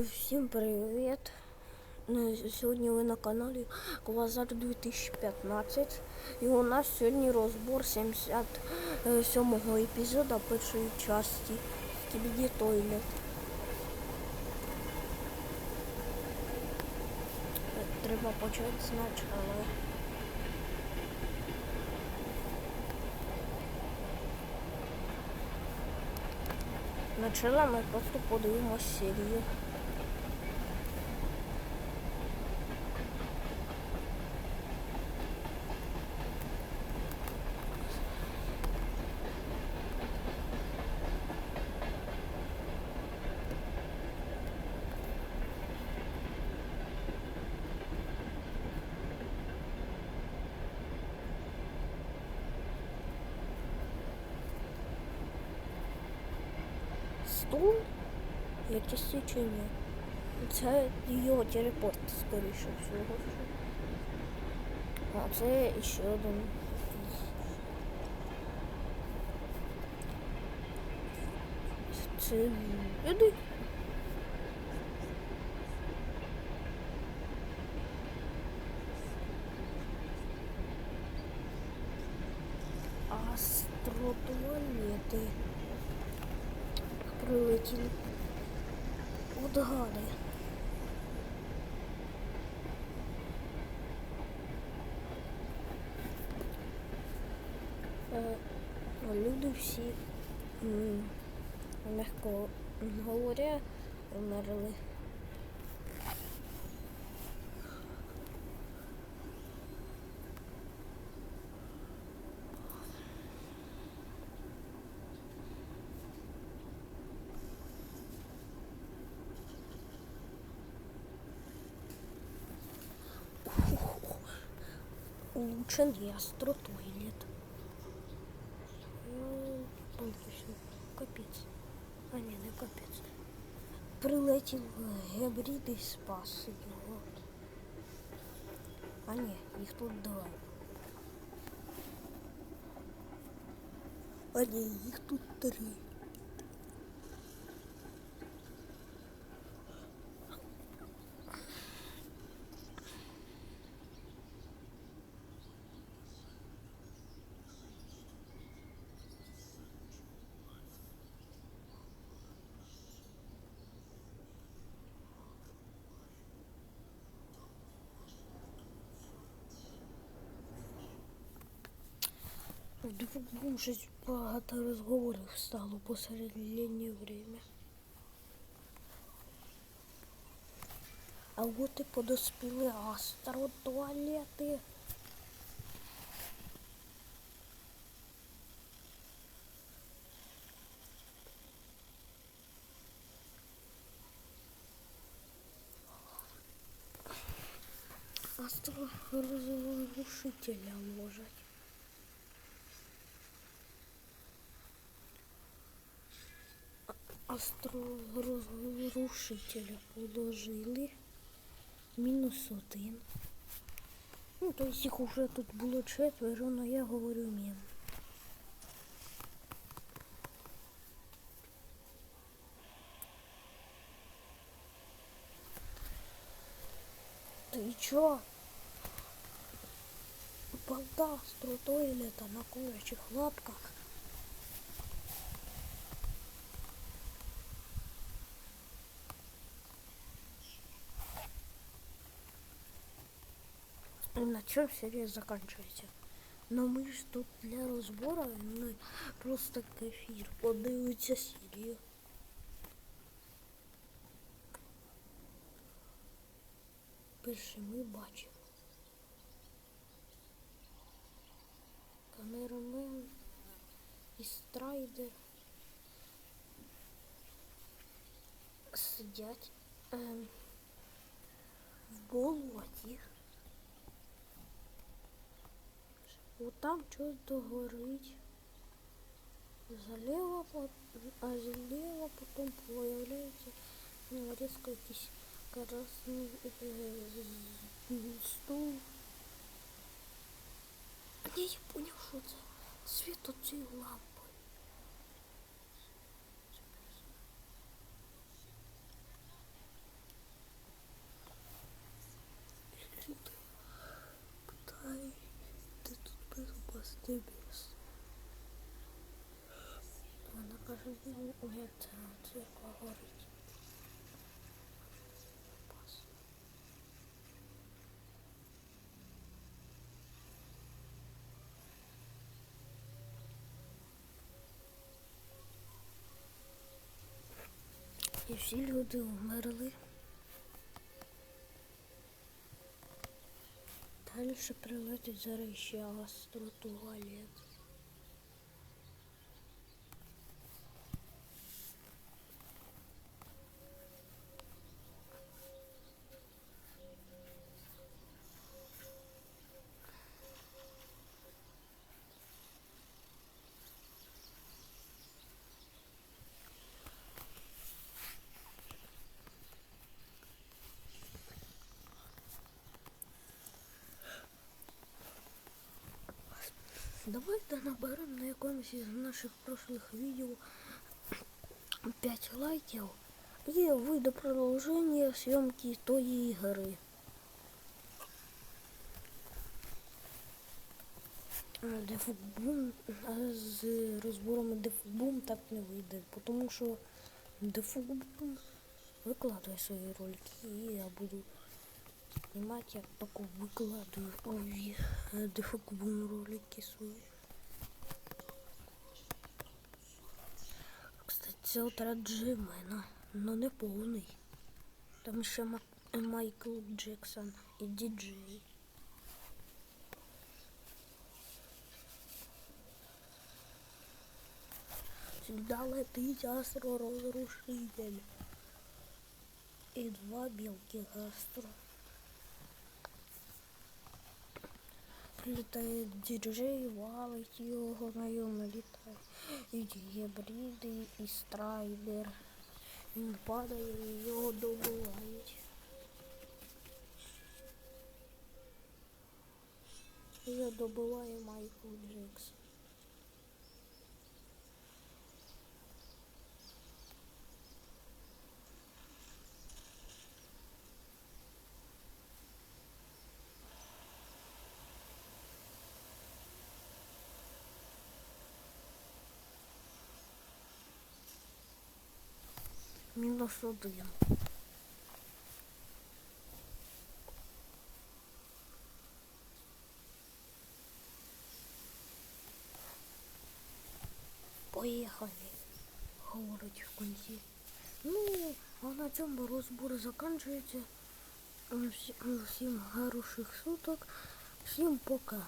Всім привіт! Е, Сьогодні ви на каналі Квазар 2015 і у нас сьогодні розбор 77-го епізоду першої частини Скібіді Тойлет. Треба почати спочатку. Начала ми просто подивимося серію. Стул? Якесь свідчення. Це його телепорт, скоріше всього. А це ще один. Це люди. Астротуалети прилетіли. От гади. Е, Люди всі, м'яко говоря, вмерли. Улучшенный астротуалет. Ну, точно. Капець. А ні, не капець. Прилетів гебрид і спас його. А ні, їх тут два. А ні, їх тут три. Вдруг щось багато розговорів стало посереднє время. А от і подоспіли астротуалети. Астророзрушителя можуть. Астророзрушителя положили. Мінус один. Ну, то есть їх уже тут було четверо, но я говорю мін. Ты чё? Балда с тротойлета на курячих лапках. На чем серия заканчивается? Но мы ж тут для розбору, ну просто кефір. Подивиться серію. Перше ми бачимо. Камерамен і страйдер сидять ем, в болоті. Вот там щось догорить. Залило, а залило, потім появляється ну, різко якийсь э, стул. Я не понял, що це світ оцей а ламп. ти біс. Вона каже, він у гетто, як говорить. І всі люди вмерли. Далі прилетить зараз ще астротуалет. Давайте наберемо на якомусь із наших прошлих відео 5 лайків і вийде продовження зйомки тої гри. А Дефбум а з розборами Дефбум так не вийде, тому що Дефбум викладає свої ролики і я буду знімати, як таку викладаю ові Дефбум ролики свої. Кстати, отряд Джимена, но не повний. Там ще Ма- Майкл Джексон і діджей. Сюда летить астророзрушитель. І два білки гастро. Прилітає діджей, валить його, на йому літає. І гібриди, і страйдер. Він падає і його добувають. Я добиває Майкл Джексон. Мінус один. Поїхали, говорить в кінці. Ну, а на цьому розбор закінчується. Всі- Всім хороших суток. Всім пока.